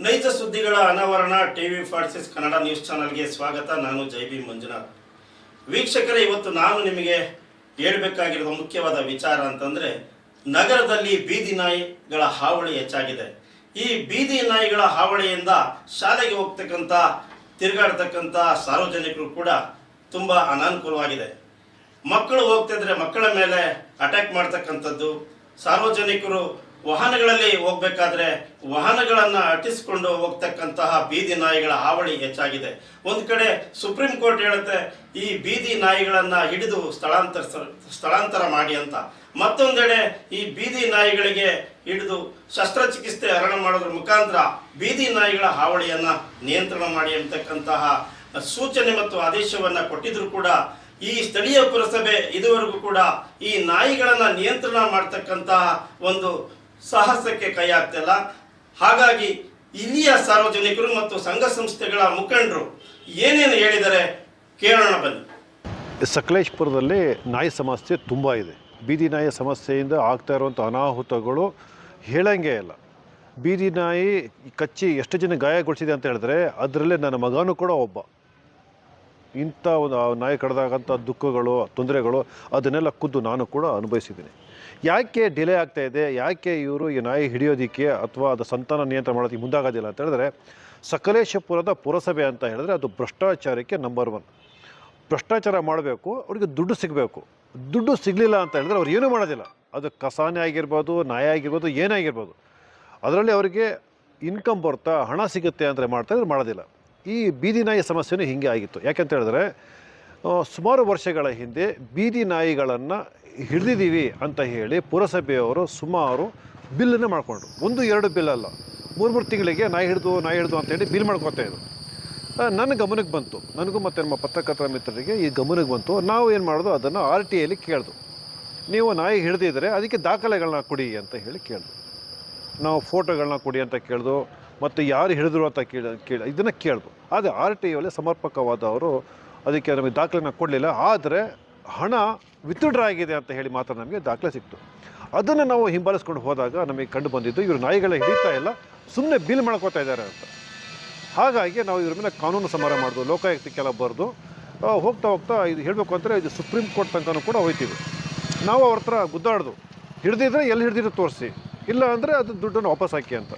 ನೈಜ ಸುದ್ದಿಗಳ ಅನಾವರಣ, ಟಿವಿ ಫಾರ್ಸಿಸ್ ಕನ್ನಡ ನ್ಯೂಸ್ ಚಾನಲ್ಗೆ ಸ್ವಾಗತ. ನಾನು ಜೈ ಬಿ ಮಂಜುನಾಥ್. ವೀಕ್ಷಕರೇ, ಇವತ್ತು ನಾನು ನಿಮಗೆ ಹೇಳಬೇಕಾಗಿರುವ ಮುಖ್ಯವಾದ ವಿಚಾರ ಅಂತಂದ್ರೆ, ನಗರದಲ್ಲಿ ಬೀದಿ ನಾಯಿಗಳ ಹಾವಳಿ ಹೆಚ್ಚಾಗಿದೆ. ಈ ಬೀದಿ ನಾಯಿಗಳ ಹಾವಳಿಯಿಂದ ಶಾಲೆಗೆ ಹೋಗ್ತಕ್ಕಂಥ, ತಿರುಗಾಡ್ತಕ್ಕಂಥ ಸಾರ್ವಜನಿಕರು ಕೂಡ ತುಂಬ ಅನಾನುಕೂಲವಾಗಿದೆ. ಮಕ್ಕಳು ಹೋಗ್ತಿದ್ರೆ ಮಕ್ಕಳ ಮೇಲೆ ಅಟ್ಯಾಕ್ ಮಾಡ್ತಕ್ಕಂಥದ್ದು, ಸಾರ್ವಜನಿಕರು ವಾಹನಗಳಲ್ಲಿ ಹೋಗ್ಬೇಕಾದ್ರೆ ವಾಹನಗಳನ್ನು ಅಟ್ಟಿಸಿಕೊಂಡು ಹೋಗ್ತಕ್ಕಂತಹ ಬೀದಿ ನಾಯಿಗಳ ಹಾವಳಿ ಹೆಚ್ಚಾಗಿದೆ. ಒಂದು ಕಡೆ ಸುಪ್ರೀಂ ಕೋರ್ಟ್ ಹೇಳುತ್ತೆ, ಈ ಬೀದಿ ನಾಯಿಗಳನ್ನು ಹಿಡಿದು ಸ್ಥಳಾಂತರ ಸ್ಥಳಾಂತರ ಮಾಡಿ ಅಂತ. ಮತ್ತೊಂದೆಡೆ ಈ ಬೀದಿ ನಾಯಿಗಳಿಗೆ ಹಿಡಿದು ಶಸ್ತ್ರಚಿಕಿತ್ಸೆ ಹರಣ ಮಾಡೋದ್ರ ಮುಖಾಂತರ ಬೀದಿ ನಾಯಿಗಳ ಹಾವಳಿಯನ್ನು ನಿಯಂತ್ರಣ ಮಾಡಿ ಅಂತಕ್ಕಂತಹ ಸೂಚನೆ ಮತ್ತು ಆದೇಶವನ್ನು ಕೊಟ್ಟಿದ್ರು ಕೂಡ ಈ ಸ್ಥಳೀಯ ಪುರಸಭೆ ಇದುವರೆಗೂ ಕೂಡ ಈ ನಾಯಿಗಳನ್ನು ನಿಯಂತ್ರಣ ಮಾಡ್ತಕ್ಕಂತಹ ಒಂದು ಸಾಹಸಕ್ಕೆ ಕೈ ಹಾಕ್ತಿಲ್ಲ? ಹಾಗಾಗಿ ಇಲ್ಲಿಯ ಸಾರ್ವಜನಿಕರು ಮತ್ತು ಸಂಘ ಸಂಸ್ಥೆಗಳ ಮುಖಂಡರು ಏನೇನು ಹೇಳಿದರೆ ಕೇಳೋಣ ಬನ್ನಿ. ಸಕಲೇಶ್ಪುರದಲ್ಲಿ ನಾಯಿ ಸಮಸ್ಯೆ ತುಂಬ ಇದೆ. ಬೀದಿ ನಾಯಿ ಸಮಸ್ಯೆಯಿಂದ ಆಗ್ತಾ ಇರುವಂಥ ಅನಾಹುತಗಳು ಹೇಳಂಗೆ ಇಲ್ಲ. ಬೀದಿ ನಾಯಿ ಕಚ್ಚಿ ಎಷ್ಟು ಜನ ಗಾಯಗೊಳಿಸಿದೆ ಅಂತ ಹೇಳಿದ್ರೆ ಅದರಲ್ಲೇ ನನ್ನ ಮಗನೂ ಕೂಡ ಒಬ್ಬ. ಇಂಥ ಒಂದು ನಾಯಿ ಕಡ್ದಾಗಂಥ ದುಃಖಗಳು, ತೊಂದರೆಗಳು ಅದನ್ನೆಲ್ಲ ಕುದ್ದು ನಾನು ಕೂಡ ಅನುಭವಿಸಿದ್ದೀನಿ. ಯಾಕೆ ಡಿಲೇ ಆಗ್ತಾ ಇದೆ? ಯಾಕೆ ಇವರು ಈ ನಾಯಿ ಹಿಡಿಯೋದಕ್ಕೆ ಅಥವಾ ಅದು ಸಂತಾನ ನಿಯಂತ್ರಣ ಮಾಡೋದಕ್ಕೆ ಮುಂದಾಗೋದಿಲ್ಲ ಅಂತ ಹೇಳಿದ್ರೆ, ಸಕಲೇಶಪುರದ ಪುರಸಭೆ ಅಂತ ಹೇಳಿದ್ರೆ ಅದು ಭ್ರಷ್ಟಾಚಾರಕ್ಕೆ ನಂಬರ್ ಒನ್ ಭ್ರಷ್ಟಾಚಾರ ಮಾಡಬೇಕು, ಅವ್ರಿಗೆ ದುಡ್ಡು ಸಿಗಬೇಕು. ದುಡ್ಡು ಸಿಗಲಿಲ್ಲ ಅಂತ ಹೇಳಿದ್ರೆ ಅವ್ರು ಏನೂ ಮಾಡೋದಿಲ್ಲ. ಅದು ಕಸಾನೆ ಆಗಿರ್ಬೋದು, ನಾಯಿ ಆಗಿರ್ಬೋದು, ಏನೇ ಆಗಿರ್ಬೋದು. ಅದರಲ್ಲಿ ಅವರಿಗೆ ಇನ್ಕಮ್ ಬರ್ತಾ, ಹಣ ಸಿಗುತ್ತೆ ಅಂದರೆ ಮಾಡ್ತಾರೆ ಮಾಡೋದಿಲ್ಲ. ಈ ಬೀದಿ ನಾಯಿ ಸಮಸ್ಯೆನೂ ಹೀಗೆ ಆಗಿತ್ತು. ಯಾಕೆಂತ ಹೇಳಿದ್ರೆ ಸುಮಾರು ವರ್ಷಗಳ ಹಿಂದೆ ಬೀದಿ ನಾಯಿಗಳನ್ನು ಹಿಡಿದಿದ್ದೀವಿ ಅಂತ ಹೇಳಿ ಪುರಸಭೆಯವರು ಸುಮಾರು ಬಿಲ್ಲನ್ನು ಮಾಡಿಕೊಂಡ್ರು. ಒಂದು, ಎರಡು ಬಿಲ್ ಅಲ್ಲ. ಮೂರು ಮೂರು ತಿಂಗಳಿಗೆ ನಾಯಿ ಹಿಡಿದು ನಾಯಿ ಹಿಡಿದು ಅಂತೇಳಿ ಬಿಲ್ ಮಾಡ್ಕೊತಾ ಇದ್ರು. ನನ್ನ ಗಮನಕ್ಕೆ ಬಂತು. ನನಗೂ ಮತ್ತು ನಮ್ಮ ಪತ್ರಕರ್ತರ ಮಿತ್ರರಿಗೆ ಈ ಗಮನಕ್ಕೆ ಬಂತು. ನಾವು ಏನು ಮಾಡೋದು? ಅದನ್ನು ಆರ್ ಟಿ ಐಲಿ ಕೇಳ್ದು. ನೀವು ನಾಯಿ ಹಿಡಿದಿದ್ರೆ ಅದಕ್ಕೆ ದಾಖಲೆಗಳನ್ನ ಕೊಡಿ ಅಂತ ಹೇಳಿ ಕೇಳ್ದು. ನಾವು ಫೋಟೋಗಳನ್ನ ಕೊಡಿ ಅಂತ ಕೇಳ್ದು, ಮತ್ತು ಯಾರು ಹಿಡಿದ್ರು ಅಂತ ಕೇಳಿ ಕೇಳಿ, ಇದನ್ನು ಕೇಳ್ದು. ಆದರೆ ಆರ್ ಟಿ ಐಯಲ್ಲಿ ಸಮರ್ಪಕವಾದವರು ಅದಕ್ಕೆ ನಮಗೆ ದಾಖಲೆನ ಕೊಡಲಿಲ್ಲ. ಆದರೆ ಹಣ ವಿತ್ಡ್ರಾ ಆಗಿದೆ ಅಂತ ಹೇಳಿ ಮಾತ್ರ ನಮಗೆ ದಾಖಲೆ ಸಿಕ್ತು. ಅದನ್ನು ನಾವು ಹಿಂಬಾಲಿಸ್ಕೊಂಡು ಹೋದಾಗ ನಮಗೆ ಕಂಡು ಬಂದಿದ್ದು ಇವರು ನಾಯಿಗಳ ಹಿಡಿತಾ ಇಲ್ಲ ಸುಮ್ಮನೆ ಬಿಲ್ ಮಾಡ್ಕೋತಾ ಇದ್ದಾರೆ ಅಂತ. ಹಾಗಾಗಿ ನಾವು ಇವ್ರ ಮೇಲೆ ಕಾನೂನು ಸಮರ ಮಾಡಿದ್ವು ಲೋಕಾಯುಕ್ತಕ್ಕೆಲ್ಲ ಬರೆದು ಹೋಗ್ತಾ ಹೋಗ್ತಾ ಇದು ಹೇಳಬೇಕು ಅಂದರೆ ಇದು ಸುಪ್ರೀಂ ಕೋರ್ಟ್ ತನಕನೂ ಕೂಡ ಹೋಯ್ತೀವಿ ನಾವು ಅವ್ರ ಹತ್ರ ಗುದ್ದಾಡ್ದು. ಹಿಡ್ದಿದ್ರೆ ಎಲ್ಲಿ ಹಿಡ್ದಿದ್ರೆ ತೋರಿಸಿ. ಇಲ್ಲ ಅಂದರೆ ಅದು ದುಡ್ಡನ್ನು ವಾಪಸ್ ಹಾಕಿ ಅಂತ.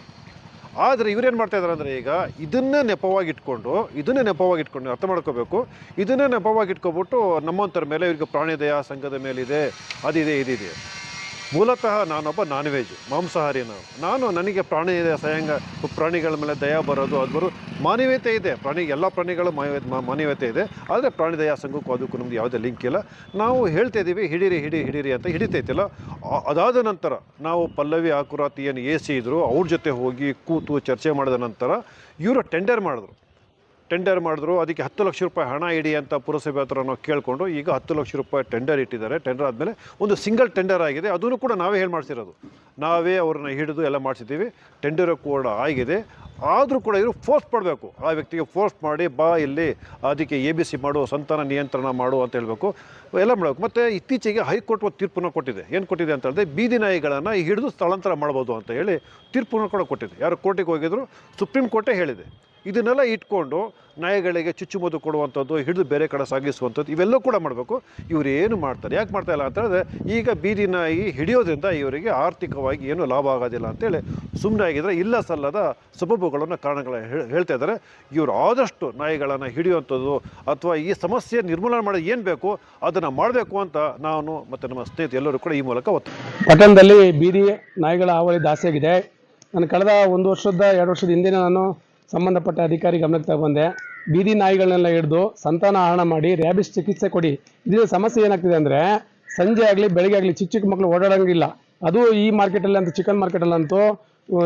ಆದರೆ ಇವ್ರೇನು ಮಾಡ್ತಾ ಇದ್ದಾರೆ ಅಂದರೆ ಈಗ ಇದನ್ನೇ ನೆಪವಾಗಿ ಇಟ್ಕೊಂಡು ಇದನ್ನೇ ನೆಪವಾಗಿ ಇಟ್ಕೊಂಡು ಅರ್ಥ ಮಾಡ್ಕೋಬೇಕು. ಇದನ್ನೇ ನೆಪವಾಗಿ ಇಟ್ಕೊಬಿಟ್ಟು ನಮ್ಮಂತರ ಮೇಲೆ ಇವ್ರಿಗೆ ಪ್ರಾಣಿ ದಯಾ ಸಂಘದ ಮೇಲಿದೆ, ಅದಿದೆ, ಇದಿದೆ. ಮೂಲತಃ ನಾನೊಬ್ಬ ನಾನ್ ವೆಜ್ ಮಾಂಸಾಹಾರಿ ನಾನು ನಾನು ನನಗೆ ಪ್ರಾಣಿ ಇದೆ ಸಯಂಗ ಪ್ರಾಣಿಗಳ ಮೇಲೆ ದಯ ಬರೋದು, ಅದು ಬರೋ ಮಾನವೀಯತೆ ಇದೆ. ಪ್ರಾಣಿ, ಎಲ್ಲ ಪ್ರಾಣಿಗಳು ಮಾನವೀಯತೆ ಇದೆ. ಆದರೆ ಪ್ರಾಣಿ ದಯಾ ಸಂಘಕ್ಕೂ ಅದಕ್ಕೂ ನಮ್ದು ಯಾವುದೇ ಲಿಂಕ್ ಇಲ್ಲ. ನಾವು ಹೇಳ್ತಾ ಇದ್ದೀವಿ, ಹಿಡೀರಿ, ಹಿಡಿ, ಹಿಡೀರಿ ಅಂತ ಹಿಡಿತೈತಿಲ್ಲ ಅದಾದ ನಂತರ ನಾವು ಪಲ್ಲವಿ ಆಕುರಾತಿಯನ್ನು ಎ ಸಿ ಇದ್ದರು ಅವ್ರ ಜೊತೆ ಹೋಗಿ ಕೂತು ಚರ್ಚೆ ಮಾಡಿದ ನಂತರ ಇವರು ಟೆಂಡರ್ ಮಾಡಿದ್ರು. ಟೆಂಡರ್ ಮಾಡಿದ್ರು, ಅದಕ್ಕೆ ಹತ್ತು ಲಕ್ಷ ರೂಪಾಯಿ ಹಣ ಇಡಿ ಅಂತ ಪುರಸಭೆ ಹತ್ರ ನಾವು ಕೇಳಿಕೊಂಡು, ಈಗ ಹತ್ತು ಲಕ್ಷ ರೂಪಾಯಿ ಟೆಂಡರ್ ಇಟ್ಟಿದ್ದಾರೆ. ಟೆಂಡರ್ ಆದಮೇಲೆ ಒಂದು ಸಿಂಗಲ್ ಟೆಂಡರ್ ಆಗಿದೆ. ಅದನ್ನು ಕೂಡ ನಾವೇ ಹೇಳಿ ಮಾಡಿಸಿರೋದು. ನಾವೇ ಅವ್ರನ್ನ ಹಿಡಿದು ಎಲ್ಲ ಮಾಡಿಸಿದ್ದೀವಿ. ಟೆಂಡರ್ ಕೂಡ ಆಗಿದೆ. ಆದರೂ ಕೂಡ ಇವರು ಫೋರ್ಸ್ ಮಾಡಬೇಕು ಆ ವ್ಯಕ್ತಿಗೆ ಫೋರ್ಸ್ ಮಾಡಿ ಬಾ ಇಲ್ಲಿ, ಅದಕ್ಕೆ ಎ ಬಿ ಸಿ ಮಾಡು, ಸಂತಾನ ನಿಯಂತ್ರಣ ಮಾಡು ಅಂತ ಹೇಳಬೇಕು. ಎಲ್ಲ ಮಾಡಬೇಕು. ಮತ್ತು ಇತ್ತೀಚೆಗೆ ಹೈಕೋರ್ಟ್ ಒಂದು ತೀರ್ಪನ್ನು ಕೊಟ್ಟಿದೆ. ಏನು ಕೊಟ್ಟಿದೆ ಅಂತ ಹೇಳಿದ್ರೆ ಬೀದಿ ನಾಯಿಗಳನ್ನು ಹಿಡಿದು ಸ್ಥಳಾಂತರ ಮಾಡ್ಬೋದು ಅಂತ ಹೇಳಿ ತೀರ್ಪನ್ನು ಕೂಡ ಕೊಟ್ಟಿದೆ. ಯಾರು ಕೋರ್ಟಿಗೆ ಹೋಗಿದ್ರು ಸುಪ್ರೀಂ ಕೋರ್ಟೇ ಹೇಳಿದೆ. ಇದನ್ನೆಲ್ಲ ಇಟ್ಕೊಂಡು ನಾಯಿಗಳಿಗೆ ಚುಚ್ಚುಮದ್ದು ಕೊಡುವಂಥದ್ದು, ಹಿಡಿದು ಬೇರೆ ಕಡೆ ಸಾಗಿಸುವಂಥದ್ದು ಇವೆಲ್ಲೂ ಕೂಡ ಮಾಡಬೇಕು. ಇವರು ಏನು ಮಾಡ್ತಾರೆ, ಯಾಕೆ ಮಾಡ್ತಾ ಇಲ್ಲ ಅಂತ ಹೇಳಿದ್ರೆ, ಈಗ ಬೀದಿ ನಾಯಿ ಹಿಡಿಯೋದ್ರಿಂದ ಇವರಿಗೆ ಆರ್ಥಿಕವಾಗಿ ಏನು ಲಾಭ ಆಗೋದಿಲ್ಲ ಅಂತೇಳಿ ಸುಮ್ಮನೆ ಆಗಿದ್ರೆ ಇಲ್ಲ ಸಲ್ಲದ ಸಬಬುಗಳನ್ನು ಕಾರಣಗಳ ಹೇಳ್ತಾ ಇದ್ದಾರೆ. ಇವರು ಆದಷ್ಟು ನಾಯಿಗಳನ್ನು ಹಿಡಿಯುವಂಥದ್ದು ಅಥವಾ ಈ ಸಮಸ್ಯೆ ನಿರ್ಮೂಲನೆ ಮಾಡೋದು ಏನು ಬೇಕು ಅದನ್ನು ಮಾಡಬೇಕು ಅಂತ ನಾನು ಮತ್ತು ನಮ್ಮ ಸ್ನೇಹಿತ ಎಲ್ಲರೂ ಕೂಡ ಈ ಮೂಲಕ ಒತ್ತು, ಪಟ್ಟಣದಲ್ಲಿ ಬೀದಿ ನಾಯಿಗಳ ಹಾವಳಿ ದಾಸಿಯಾಗಿದೆ ನಾನು ಕಳೆದ ಒಂದು ವರ್ಷದ, ಎರಡು ವರ್ಷದ ಹಿಂದೆ ನಾನು ಸಂಬಂಧಪಟ್ಟ ಅಧಿಕಾರಿ ಗಮನಕ್ಕೆ ತಗೊಂಡೆ. ಬೀದಿ ನಾಯಿಗಳನ್ನೆಲ್ಲ ಹಿಡಿದು ಸಂತಾನ ಹರಣ ಮಾಡಿ ರ್ಯಾಬಿಸ್ ಚಿಕಿತ್ಸೆ ಕೊಡಿ. ಇದರ ಸಮಸ್ಯೆ ಏನಾಗ್ತಿದೆ ಅಂದರೆ ಸಂಜೆ ಆಗಲಿ, ಬೆಳಗ್ಗೆ ಆಗಲಿ ಚಿಕ್ಕ ಚಿಕ್ಕ ಮಕ್ಕಳು ಓಡಾಡೋಂಗಿಲ್ಲ. ಅದು ಈ ಮಾರ್ಕೆಟಲ್ಲಿ ಅಂತ, ಚಿಕನ್ ಮಾರ್ಕೆಟಲ್ಲಂತೂ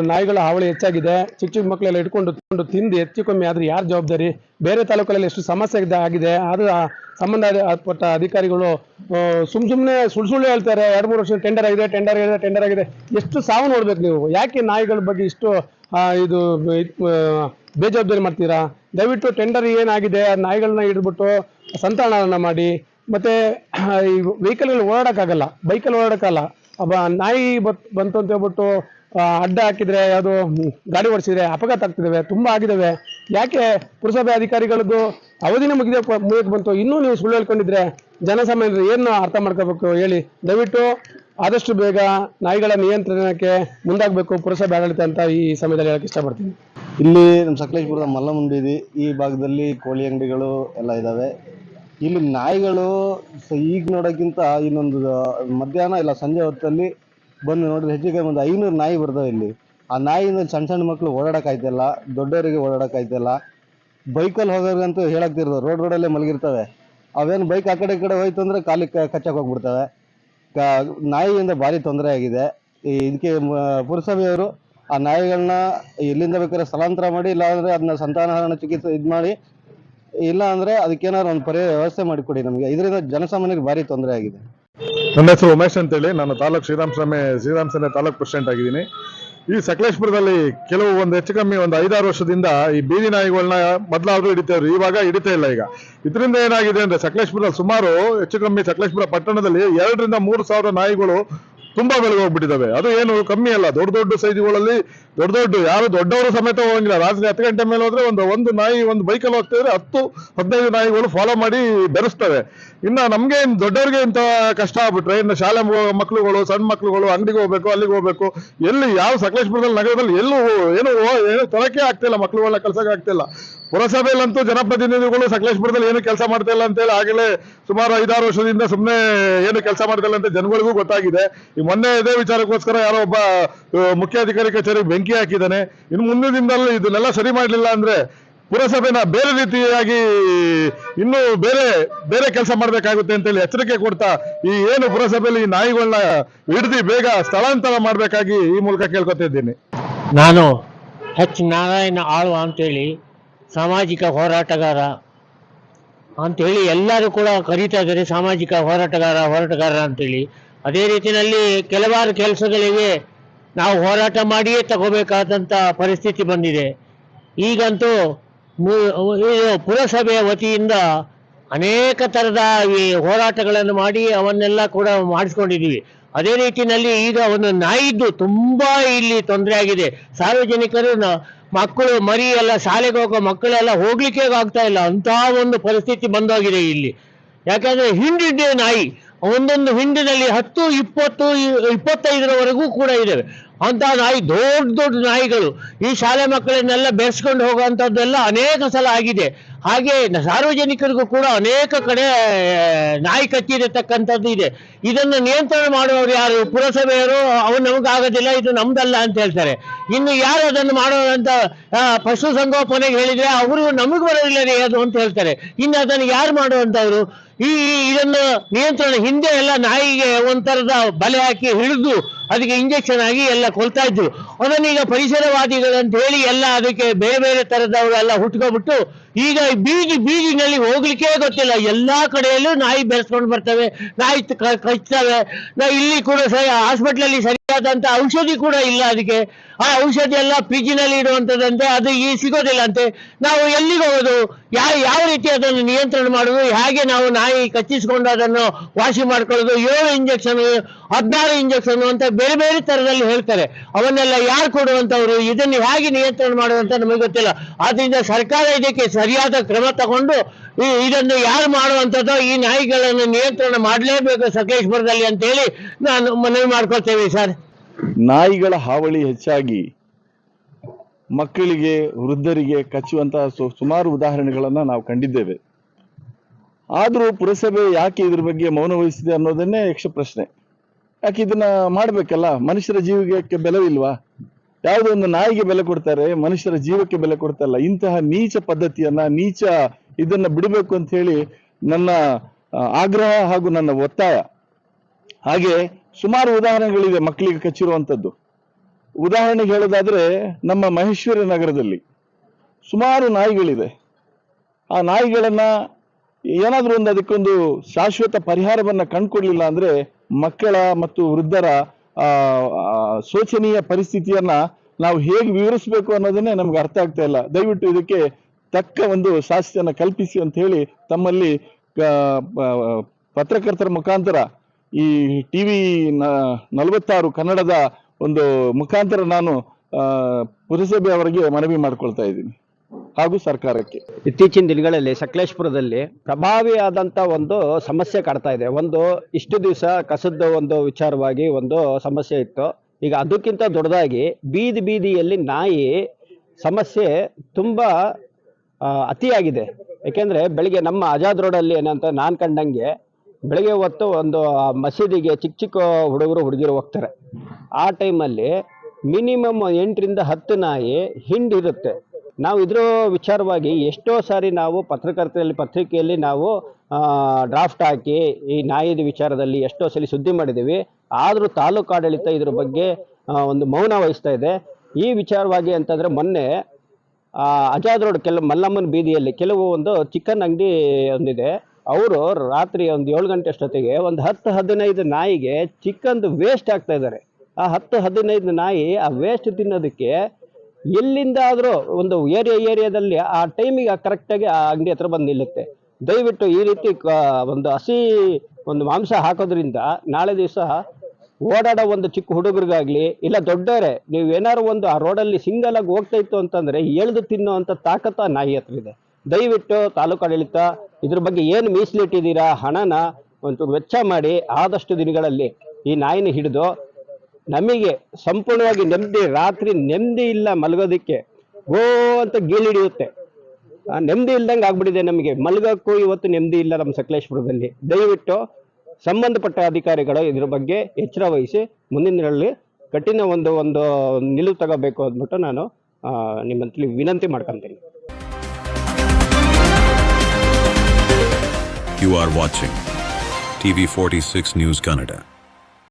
ನಾಯಿಗಳ ಹಾವಳಿ ಹೆಚ್ಚಾಗಿದೆ. ಚಿಕ್ಕ ಚಿಕ್ಕ ಮಕ್ಕಳೆಲ್ಲ ಇಟ್ಕೊಂಡು ತಿಂದು ತಿಂದು ಹೆಚ್ಚು ಕಮ್ಮಿ ಆದರೆ ಯಾರು ಜವಾಬ್ದಾರಿ? ಬೇರೆ ತಾಲೂಕಲ್ಲಿ ಎಷ್ಟು ಸಮಸ್ಯೆ ಆಗಿದೆ. ಅದು ಆ ಸಂಬಂಧಪಟ್ಟ ಅಧಿಕಾರಿಗಳು ಸುಮ್ ಸುಮ್ಮನೆ ಸುಳ್ಳು ಸುಳ್ಳು ಹೇಳ್ತಾರೆ. ಎರಡು ಮೂರು ವರ್ಷ ಟೆಂಡರ್ ಆಗಿದೆ ಟೆಂಡರ್ ಆಗಿದೆ ಟೆಂಡರ್ ಆಗಿದೆ. ಎಷ್ಟು ಸಾವು ನೋಡ್ಬೇಕು ನೀವು? ಯಾಕೆ ನಾಯಿಗಳ ಬಗ್ಗೆ ಇಷ್ಟು ಇದು ಬೇಜವಾಬ್ದಾರಿ ಮಾಡ್ತೀರಾ? ದಯವಿಟ್ಟು ಟೆಂಡರ್ ಏನಾಗಿದೆ? ಆ ನಾಯಿಗಳನ್ನ ಹಿಡಿದ್ಬಿಟ್ಟು ಸಂತಾನನ ಮಾಡಿ. ಮತ್ತೆ ಈ ವೆಹಿಕಲ್ಗಳು ಓಡಾಡೋಕ್ಕಾಗಲ್ಲ. ಬೈಕಲ್ಲಿ ಓಡಾಡೋಕ್ಕಲ್ಲ ಅಬ್ಬ ನಾಯಿ ಬತ್, ಬಂತು ಅಂತ ಹೇಳ್ಬಿಟ್ಟು ಅಡ್ಡ ಹಾಕಿದ್ರೆ, ಯಾವುದು ಗಾಡಿ ಓಡಿಸಿದ್ರೆ ಅಪಘಾತ ಆಗ್ತಿದ್ದಾವೆ ತುಂಬ ಆಗಿದ್ದಾವೆ ಯಾಕೆ ಪುರಸಭೆ ಅಧಿಕಾರಿಗಳದ್ದು ಅವಧಿನೇ ಮುಗಿದ ಮುಗಿಯಕ್ಕೆ ಬಂತು? ಇನ್ನೂ ನೀವು ಸುಳ್ಳು ಹೇಳ್ಕೊಂಡಿದ್ರೆ ಜನಸಾಮಾನ್ಯರು ಏನು ಅರ್ಥ ಮಾಡ್ಕೋಬೇಕು ಹೇಳಿ. ದಯವಿಟ್ಟು ಆದಷ್ಟು ಬೇಗ ನಾಯಿಗಳ ನಿಯಂತ್ರಣಕ್ಕೆ ಮುಂದಾಗಬೇಕು ಪುರಸಭೆ ಆಡಳಿತ ಅಂತ ಈ ಸಮಯದಲ್ಲಿ ಹೇಳಕ್ಕೆ ಇಷ್ಟಪಡ್ತೀನಿ. ಇಲ್ಲಿ ನಮ್ಮ ಸಕಲೇಶ್ಪುರದ ಬೀದಿ ಈ ಭಾಗದಲ್ಲಿ ಕೋಳಿ ಅಂಗಡಿಗಳು ಎಲ್ಲ ಇದ್ದಾವೆ ಇಲ್ಲಿ ನಾಯಿಗಳು ಈಗ ನೋಡೋಕ್ಕಿಂತ ಇನ್ನೊಂದು ಮಧ್ಯಾಹ್ನ ಇಲ್ಲ ಸಂಜೆ ಹೊತ್ತಲ್ಲಿ ಬಂದು ನೋಡಿದ್ರೆ ಹೆಚ್ಚಿಗೆ ಒಂದು ಐನೂರು ನಾಯಿ ಬರ್ತವೆ ಇಲ್ಲಿ. ಆ ನಾಯಿಯಿಂದ ಸಣ್ಣ ಸಣ್ಣ ಮಕ್ಕಳು ಓಡಾಡೋಕ್ಕಾಯ್ತಿಲ್ಲ ದೊಡ್ಡವರಿಗೆ ಓಡಾಡೋಕ್ಕಾಯ್ತಿಲ್ಲ ಬೈಕಲ್ಲಿ ಹೋಗೋರ್ಗಂತೂ ಹೇಳಕ್ತಿರೋದು ರೋಡ್ ರೋಡಲ್ಲೇ ಮಲಗಿರ್ತವೆ. ಅವೇನು ಬೈಕ್ ಆ ಕಡೆ ಈ ಕಡೆ ಹೋಯ್ತು ಅಂದರೆ ಕಾಲಿಗೆ ಕಚ್ಚಕ್ಕೆ ಹೋಗ್ಬಿಡ್ತವೆ. ನಾಯಿಯಿಂದ ಭಾರಿ ತೊಂದರೆ ಆಗಿದೆ. ಈ ಇದಕ್ಕೆ ಪುರಸಭೆಯವರು ಆ ನಾಯಿಗಳನ್ನ ಎಲ್ಲಿಂದ ಬೇಕಾದ್ರೆ ಸ್ಥಳಾಂತರ ಮಾಡಿ ಇಲ್ಲ ಅಂದ್ರೆ ಅದನ್ನ ಸಂತಾನಹರಣ ಚಿಕಿತ್ಸೆ ಇದು ಮಾಡಿ ಇಲ್ಲ ಅಂದ್ರೆ ಅದಕ್ಕೇನಾದ್ರು ಒಂದು ಪರ್ಯಾಯ ವ್ಯವಸ್ಥೆ ಮಾಡಿಕೊಡಿ ನಮಗೆ. ಇದರಿಂದ ಜನಸಾಮಾನ್ಯರಿಗೆ ಭಾರಿ ತೊಂದರೆ ಆಗಿದೆ. ನನ್ನ ಹೆಸರು ಉಮೇಶ್ ಅಂತೇಳಿ. ನಾನು ತಾಲೂಕ್ ಶ್ರೀರಾಮ್ ಸ್ವಾಮಿ, ಶ್ರೀರಾಮ್ ತಾಲೂಕು ಪ್ರೆಸಿಡೆಂಟ್ ಆಗಿದ್ದೀನಿ. ಈ ಸಕಲೇಶ್ಪುರದಲ್ಲಿ ಕೆಲವು ಒಂದು ಹೆಚ್ಚು ಕಮ್ಮಿ ಒಂದು ಐದಾರು ವರ್ಷದಿಂದ ಈ ಬೀದಿ ನಾಯಿಗಳನ್ನ ಮೊದಲಾದ್ರೂ ಹಿಡಿತೇವ್ರು ಇವಾಗ ಹಿಡಿತಾ ಇಲ್ಲ ಈಗ. ಇದರಿಂದ ಏನಾಗಿದೆ ಅಂದ್ರೆ ಸಕಲೇಶ್ಪುರದಲ್ಲಿ ಸುಮಾರು ಹೆಚ್ಚು ಕಮ್ಮಿ ಸಕಲೇಶ್ಪುರ ಪಟ್ಟಣದಲ್ಲಿ ಎರಡರಿಂದ ಮೂರು ಸಾವಿರ ನಾಯಿಗಳು ತುಂಬಾ ಬೆಳೆ ಹೋಗ್ಬಿಟ್ಟಿದ್ದಾವೆ ಅದು ಏನು ಕಮ್ಮಿ ಅಲ್ಲ, ದೊಡ್ಡ ದೊಡ್ಡ ಸೈಜುಗಳಲ್ಲಿ ದೊಡ್ಡ ದೊಡ್ಡ ಯಾರು ದೊಡ್ಡವರು ಸಮೇತ ಹೋಗಂಗಿಲ್ಲ. ರಾತ್ರಿ ಹತ್ತು ಗಂಟೆ ಮೇಲೆ ಹೋದ್ರೆ ಒಂದು ಒಂದು ನಾಯಿ, ಒಂದು ಬೈಕಲ್ಲಿ ಹೋಗ್ತಿದ್ರೆ ಹತ್ತು, ಹದಿನೈದು ನಾಯಿಗಳು ಫಾಲೋ ಮಾಡಿ ಬೆರೆಸ್ತವೆ ಇನ್ನ ನಮ್ಗೆ ದೊಡ್ಡವರಿಗೆ ಇಂತ ಕಷ್ಟ ಆಗ್ಬಿಟ್ರೆ, ಇನ್ನು ಶಾಲೆ ಮಕ್ಳುಗಳು, ಸಣ್ಣ ಮಕ್ಳುಗಳು ಅಂಗಡಿಗೆ ಹೋಗ್ಬೇಕು, ಅಲ್ಲಿಗೆ ಹೋಗ್ಬೇಕು, ಎಲ್ಲಿ ಯಾವ ಸಕಲೇಶ್ಪುರದಲ್ಲಿ ನಗರದಲ್ಲಿ ಎಲ್ಲೂ ಏನು ಏನು ತರಕ್ಕೆ ಆಗ್ತಿಲ್ಲ ಮಕ್ಳುಗಳನ್ನ ಕಳ್ಸಕ್ಕೆ ಆಗ್ತಿಲ್ಲ ಪುರಸಭೆಯಲ್ಲಂತೂ ಜನಪ್ರತಿನಿಧಿಗಳು ಸಕಲೇಶ್ಪುರದಲ್ಲಿ ಏನು ಕೆಲಸ ಮಾಡ್ತಾ ಇಲ್ಲ ಅಂತೇಳಿ, ಆಗಲೇ ಸುಮಾರು ಐದಾರು ವರ್ಷದಿಂದ ಸುಮ್ಮನೆ ಏನು ಕೆಲಸ ಮಾಡ್ತಾ ಇಲ್ಲ ಅಂತ ಜನಗಳಿಗೂ ಗೊತ್ತಾಗಿದೆ. ಈ ಮೊನ್ನೆ ಇದೇ ವಿಚಾರಕ್ಕೋಸ್ಕರ ಯಾರೋ ಒಬ್ಬ ಮುಖ್ಯಾಧಿಕಾರಿ ಕಚೇರಿಗೆ ಬೆಂಕಿ ಹಾಕಿದ್ದಾನೆ. ಇನ್ನು ಮುಂದಿನ ದಿನದಲ್ಲಿ ಇದನ್ನೆಲ್ಲ ಸರಿ ಮಾಡಲಿಲ್ಲ ಅಂದ್ರೆ ಪುರಸಭೆನ ಬೇರೆ ರೀತಿಯಾಗಿ ಇನ್ನು ಬೇರೆ ಬೇರೆ ಕೆಲಸ ಮಾಡಬೇಕಾಗುತ್ತೆ ಅಂತೇಳಿ ಎಚ್ಚರಿಕೆ ಕೊಡ್ತಾ ಈ ಏನು ಪುರಸಭೆಯಲ್ಲಿ ಈ ನಾಯಿಗಳನ್ನ ಹಿಡಿದು ಬೇಗ ಸ್ಥಳಾಂತರ ಮಾಡಬೇಕಾಗಿ ಈ ಮೂಲಕ ಕೇಳ್ಕೊತಾ ಇದ್ದೀನಿ. ನಾನು ಎಚ್. ನಾರಾಯಣ ಆಳ್ವ ಅಂತೇಳಿ ಸಾಮಾಜಿಕ ಹೋರಾಟಗಾರ ಅಂತೇಳಿ ಎಲ್ಲರೂ ಕೂಡ ಕರೀತಾ ಇದ್ದಾರೆ, ಸಾಮಾಜಿಕ ಹೋರಾಟಗಾರ ಹೋರಾಟಗಾರ ಅಂತೇಳಿ. ಅದೇ ರೀತಿಯಲ್ಲಿ ಕೆಲವಾರು ಕೆಲಸಗಳಿಗೆ ನಾವು ಹೋರಾಟ ಮಾಡಿಯೇ ತಗೋಬೇಕಾದಂಥ ಪರಿಸ್ಥಿತಿ ಬಂದಿದೆ. ಈಗಂತೂ ಪುರಸಭೆಯ ವತಿಯಿಂದ ಅನೇಕ ಥರದ ಈ ಹೋರಾಟಗಳನ್ನು ಮಾಡಿ ಅವನ್ನೆಲ್ಲ ಕೂಡ ಮಾಡಿಸ್ಕೊಂಡಿದ್ದೀವಿ. ಅದೇ ರೀತಿಯಲ್ಲಿ ಈಗ ಒಂದು ನಾಯಿದ್ದು ತುಂಬಾ ಇಲ್ಲಿ ತೊಂದರೆ ಆಗಿದೆ. ಸಾರ್ವಜನಿಕರು ಮಕ್ಕಳು ಮರಿ ಎಲ್ಲ ಶಾಲೆಗೆ ಹೋಗೋ ಮಕ್ಕಳೆಲ್ಲ ಹೋಗ್ಲಿಕ್ಕೆ ಆಗ್ತಾ ಇಲ್ಲ. ಅಂತ ಒಂದು ಪರಿಸ್ಥಿತಿ ಬಂದೋಗಿದೆ ಇಲ್ಲಿ. ಯಾಕಂದ್ರೆ ಹಿಂಡಿದ್ದೆ ನಾಯಿ. ಒಂದೊಂದು ಹಿಂಡಿನಲ್ಲಿ ಹತ್ತು, ಇಪ್ಪತ್ತು, ಇಪ್ಪತ್ತೈದರವರೆಗೂ ಕೂಡ ಇದ್ದಾವೆ. ಅಂತ ನಾಯಿ, ದೊಡ್ಡ ದೊಡ್ಡ ನಾಯಿಗಳು. ಈ ಶಾಲೆ ಮಕ್ಕಳನ್ನೆಲ್ಲ ಬೆರೆಸ್ಕೊಂಡು ಹೋಗುವಂಥದ್ದೆಲ್ಲ ಅನೇಕ ಸಲ ಆಗಿದೆ. ಹಾಗೆ ಸಾರ್ವಜನಿಕರಿಗೂ ಕೂಡ ಅನೇಕ ಕಡೆ ನಾಯಿ ಕಚ್ಚಿರತಕ್ಕಂಥದ್ದು ಇದೆ. ಇದನ್ನು ನಿಯಂತ್ರಣ ಮಾಡುವವರು ಯಾರು? ಪುರಸಭೆಯವರು ಅವ್ರು ನಮಗಾಗೋದಿಲ್ಲ, ಇದು ನಮ್ದಲ್ಲ ಅಂತ ಹೇಳ್ತಾರೆ. ಇನ್ನು ಯಾರು ಅದನ್ನು ಮಾಡೋದಂತ ಪಶುಸಂಗೋಪನೆಗೆ ಹೇಳಿದ್ರೆ ಅವರು ನಮಗೆ ಬರೋದಿಲ್ಲ ರೀ ಅದು ಅಂತ ಹೇಳ್ತಾರೆ. ಇನ್ನು ಅದನ್ನು ಯಾರು ಮಾಡುವಂಥವ್ರು? ಈ ಇದನ್ನು ನಿಯಂತ್ರಣ ಹಿಂದೆ ಎಲ್ಲ ನಾಯಿಗೆ ಒಂಥರದ ಬಲೆ ಹಾಕಿ ಹಿಡಿದು ಅದಕ್ಕೆ ಇಂಜೆಕ್ಷನ್ ಆಗಿ ಎಲ್ಲ ಕೊಲ್ತಾ ಇದ್ರು. ಅದನ್ನೀಗ ಪರಿಸರವಾದಿಗಳು ಅಂತ ಹೇಳಿ ಎಲ್ಲ ಅದಕ್ಕೆ ಬೇರೆ ಬೇರೆ ತರದವರು ಎಲ್ಲ ಹುಟ್ಕೊಬಿಟ್ಟು ಈಗ ಬೀದಿ ಬೀದಿನಲ್ಲಿ ಹೋಗ್ಲಿಕ್ಕೆ ಗೊತ್ತಿಲ್ಲ. ಎಲ್ಲಾ ಕಡೆಯಲ್ಲೂ ನಾಯಿ ಬೆರೆಸ್ಕೊಂಡು ಬರ್ತವೆ, ನಾಯಿ ಕಚ್ತವೆ. ನಾ ಇಲ್ಲಿ ಕೂಡ ಸರಿ ಹಾಸ್ಪಿಟ್ಲಲ್ಲಿ ಸರಿಯಾದಂತ ಔಷಧಿ ಕೂಡ ಇಲ್ಲ ಅದಕ್ಕೆ. ಆ ಔಷಧಿ ಎಲ್ಲ ಪಿಜಿನಲ್ಲಿ ಇಡುವಂಥದ್ದಂತೆ ಅದು ಈ ಸಿಗೋದಿಲ್ಲ ಅಂತೆ. ನಾವು ಎಲ್ಲಿಗೆ ಹೋಗೋದು? ಯಾವ ಯಾವ ರೀತಿ ಅದನ್ನು ನಿಯಂತ್ರಣ ಮಾಡೋದು ಹೇಗೆ ನಾವು ನಾಯಿ ಕಚ್ಚಿಸ್ಕೊಂಡು ಅದನ್ನು ವಾಸಿ ಮಾಡ್ಕೊಳ್ಳೋದು? ಏಳು ಇಂಜೆಕ್ಷನ್ ಹದಿನಾರು ಇಂಜೆಕ್ಷನ್ ಅಂತ ಬೇರೆ ಬೇರೆ ತರದಲ್ಲಿ ಹೇಳ್ತಾರೆ. ಅವನ್ನೆಲ್ಲ ಯಾರು ಕೊಡುವಂತವ್ರು? ಇದನ್ನು ಹೇಗೆ ನಿಯಂತ್ರಣ ಮಾಡುವಂತ ನಮಗೆ ಗೊತ್ತಿಲ್ಲ. ಆದ್ರಿಂದ ಸರ್ಕಾರ ಇದಕ್ಕೆ ಸರಿಯಾದ ಕ್ರಮ ತಗೊಂಡು ಇದನ್ನು ಯಾರು ಮಾಡುವಂಥದ್ದು ಈ ನಾಯಿಗಳನ್ನು ನಿಯಂತ್ರಣ ಮಾಡಲೇಬೇಕು ಸಕಲೇಶ್ಪುರದಲ್ಲಿ ಅಂತೇಳಿ ನಾನು ಮನವಿ ಮಾಡ್ಕೊಳ್ತೇವೆ ಸರ್. ನಾಯಿಗಳ ಹಾವಳಿ ಹೆಚ್ಚಾಗಿ ಮಕ್ಕಳಿಗೆ, ವೃದ್ಧರಿಗೆ ಕಚ್ಚುವಂತಹ ಸುಮಾರು ಉದಾಹರಣೆಗಳನ್ನು ನಾವು ಕಂಡಿದ್ದೇವೆ. ಆದರೂ ಪುರಸಭೆ ಯಾಕೆ ಇದ್ರ ಬಗ್ಗೆ ಮೌನ ವಹಿಸಿದೆ ಅನ್ನೋದನ್ನೇ ಯಕ್ಷ ಪ್ರಶ್ನೆ. ಯಾಕೆ ಇದನ್ನ ಮಾಡಬೇಕಲ್ಲ? ಮನುಷ್ಯರ ಜೀವಕ್ಕೆ ಬೆಲೆವಿಲ್ವಾ ಯಾವುದೋ ಒಂದು ನಾಯಿಗೆ ಬೆಲೆ ಕೊಡ್ತಾರೆ, ಮನುಷ್ಯರ ಜೀವಕ್ಕೆ ಬೆಲೆ ಕೊಡ್ತಾರಲ್ಲ ಇಂತಹ ನೀಚ ಪದ್ಧತಿಯನ್ನ, ನೀಚ ಇದನ್ನ ಬಿಡಬೇಕು ಅಂತ ಹೇಳಿ ನನ್ನ ಆಗ್ರಹ ಹಾಗೂ ನನ್ನ ಒತ್ತಾಯ. ಹಾಗೆ ಸುಮಾರು ಉದಾಹರಣೆಗಳಿದೆ ಮಕ್ಕಳಿಗೆ ಕಚ್ಚಿರುವಂಥದ್ದು ಉದಾಹರಣೆಗೆ ಹೇಳೋದಾದ್ರೆ, ನಮ್ಮ ಮಹೇಶ್ವರಿ ನಗರದಲ್ಲಿ ಸುಮಾರು ನಾಯಿಗಳಿದೆ ಆ ನಾಯಿಗಳನ್ನ ಏನಾದ್ರೂ ಒಂದು ಅದಕ್ಕೊಂದು ಶಾಶ್ವತ ಪರಿಹಾರವನ್ನ ಕಂಡುಕೊಡ್ಲಿಲ್ಲ ಅಂದ್ರೆ ಮಕ್ಕಳ ಮತ್ತು ವೃದ್ಧರ ಶೋಚನೀಯ ಪರಿಸ್ಥಿತಿಯನ್ನ ನಾವು ಹೇಗೆ ವಿವರಿಸಬೇಕು ಅನ್ನೋದನ್ನೇ ನಮ್ಗೆ ಅರ್ಥ ಆಗ್ತಾ ಇಲ್ಲ. ದಯವಿಟ್ಟು ಇದಕ್ಕೆ ತಕ್ಕ ಒಂದು ಶಾಸ್ತಿಯನ್ನ ಕಲ್ಪಿಸಿ ಅಂತ ಹೇಳಿ ತಮ್ಮಲ್ಲಿ ಪತ್ರಕರ್ತರ ಮುಖಾಂತರ ಈ ಟಿ ವಿ ನಲವತ್ತಾರು ಕನ್ನಡದ ಒಂದು ಮುಖಾಂತರ ನಾನು ಪುರಸಭೆ ಅವರಿಗೆ ಮನವಿ ಮಾಡ್ಕೊಳ್ತಾ ಇದ್ದೀನಿ. ಹಾಗೂ ಸರ್ಕಾರಕ್ಕೆ. ಇತ್ತೀಚಿನ ದಿನಗಳಲ್ಲಿ ಸಕಲೇಶ್ಪುರದಲ್ಲಿ ಪ್ರಭಾವಿಯಾದಂಥ ಒಂದು ಸಮಸ್ಯೆ ಕಾಡ್ತಾ ಇದೆ. ಒಂದು ಇಷ್ಟು ದಿವಸ ಕಸದ ಒಂದು ವಿಚಾರವಾಗಿ ಒಂದು ಸಮಸ್ಯೆ ಇತ್ತು. ಈಗ ಅದಕ್ಕಿಂತ ದೊಡ್ಡದಾಗಿ ಬೀದಿ ಬೀದಿಯಲ್ಲಿ ನಾಯಿ ಸಮಸ್ಯೆ ತುಂಬ ಅತಿಯಾಗಿದೆ. ಏಕೆಂದರೆ ಬೆಳಿಗ್ಗೆ ನಮ್ಮ ಆಜಾದ್ ರೋಡಲ್ಲಿ ಏನಂತ ನಾನು ಕಂಡಂಗೆ ಬೆಳಿಗ್ಗೆ ಹೊತ್ತು ಒಂದು ಮಸೀದಿಗೆ ಚಿಕ್ಕ ಚಿಕ್ಕ ಹುಡುಗರು, ಹುಡುಗಿರು ಹೋಗ್ತಾರೆ. ಆ ಟೈಮಲ್ಲಿ ಮಿನಿಮಮ್ ಎಂಟರಿಂದ ಹತ್ತು ನಾಯಿ ಹಿಂಡಿರುತ್ತೆ. ನಾವು ಇದ್ರ ವಿಚಾರವಾಗಿ ಎಷ್ಟೋ ಸಾರಿ ನಾವು ಪತ್ರಕರ್ತರಲ್ಲಿ ಪತ್ರಿಕೆಯಲ್ಲಿ ನಾವು ಡ್ರಾಫ್ಟ್ ಹಾಕಿ ಈ ನಾಯಿದ ವಿಚಾರದಲ್ಲಿ ಎಷ್ಟೋ ಸಲ ಸುದ್ದಿ ಮಾಡಿದ್ದೀವಿ. ಆದರೂ ತಾಲೂಕು ಆಡಳಿತ ಇದ್ರ ಬಗ್ಗೆ ಒಂದು ಮೌನ ವಹಿಸ್ತಾ ಇದೆ. ಈ ವಿಚಾರವಾಗಿ ಅಂತಂದರೆ ಮೊನ್ನೆ ಅಜಾದ್ ರೋಡ್ ಕೆಲವು ಮಲ್ಲಮ್ಮನ ಬೀದಿಯಲ್ಲಿ ಕೆಲವು ಒಂದು ಚಿಕನ್ ಅಂಗಡಿ ಒಂದಿದೆ. ಅವರು ರಾತ್ರಿ ಒಂದು ಏಳು ಗಂಟೆ ಅಷ್ಟೊತ್ತಿಗೆ ಒಂದು ಹತ್ತು ಹದಿನೈದು ನಾಯಿಗೆ ಚಿಕನ್ದು ವೇಸ್ಟ್ ಆಗ್ತಾ ಇದ್ದಾರೆ. ಆ ಹತ್ತು ಹದಿನೈದು ನಾಯಿ ಆ ವೇಸ್ಟ್ ತಿನ್ನೋದಕ್ಕೆ ಎಲ್ಲಿಂದ ಆದರೂ ಒಂದು ಏರಿಯಾ ಏರಿಯಾದಲ್ಲಿ ಆ ಟೈಮಿಗೆ ಕರೆಕ್ಟಾಗಿ ಆ ಅಂಗಡಿ ಹತ್ರ ಬಂದು ನಿಲ್ಲುತ್ತೆ. ದಯವಿಟ್ಟು ಈ ರೀತಿ ಒಂದು ಹಸಿ ಒಂದು ಮಾಂಸ ಹಾಕೋದ್ರಿಂದ ನಾಳೆ ದಿವಸ ಓಡಾಡೋ ಒಂದು ಚಿಕ್ಕ ಹುಡುಗರಿಗಾಗಲಿ, ಇಲ್ಲ ದೊಡ್ಡವರೇ ನೀವು ಏನಾದ್ರು ಒಂದು ಆ ರೋಡಲ್ಲಿ ಸಿಂಗಲ್ ಆಗಿ ಹೋಗ್ತಾ ಇತ್ತು ಅಂತಂದ್ರೆ ಎಳ್ದು ತಿನ್ನೋ ತಾಕತ್ತ ನಾಯಿ ಹತ್ರ ಇದೆ. ದಯವಿಟ್ಟು ತಾಲೂಕು ಆಡಳಿತ ಇದ್ರ ಬಗ್ಗೆ ಏನು ಮೀಸಲಿಟ್ಟಿದ್ದೀರಾ, ಹಣನ ಒಂದು ವೆಚ್ಚ ಮಾಡಿ ಆದಷ್ಟು ದಿನಗಳಲ್ಲಿ ಈ ನಾಯಿನ ಹಿಡಿದು ನಮಗೆ ಸಂಪೂರ್ಣವಾಗಿ ನೆಮ್ಮದಿ ರಾತ್ರಿ ನೆಮ್ಮದಿ ಇಲ್ಲ ಮಲಗೋದಕ್ಕೆ. ಗೋ ಅಂತ ಗೀಳಿಡಿಯುತ್ತೆ ನೆಮ್ಮದಿ ಇಲ್ದಂಗೆ ಆಗ್ಬಿಟ್ಟಿದೆ ನಮಗೆ. ಮಲಗಕ್ಕೂ ಇವತ್ತು ನೆಮ್ಮದಿ ಇಲ್ಲ ನಮ್ಮ ಸಕಲೇಶ್ಪುರದಲ್ಲಿ. ದಯವಿಟ್ಟು ಸಂಬಂಧಪಟ್ಟ ಅಧಿಕಾರಿಗಳು ಇದ್ರ ಬಗ್ಗೆ ಎಚ್ಚರ ವಹಿಸಿ ಮುಂದಿನ ದಿನಗಳಲ್ಲಿ ಕಠಿಣ ಒಂದು ಒಂದು ನಿಲುವು ತಗೋಬೇಕು ಅಂದ್ಬಿಟ್ಟು ನಾನು ಆ, ನಿಮ್ಮಂತಲಿ ವಿನಂತಿ ಮಾಡ್ಕೊಂತೀನಿ. You are watching TV46 News Canada.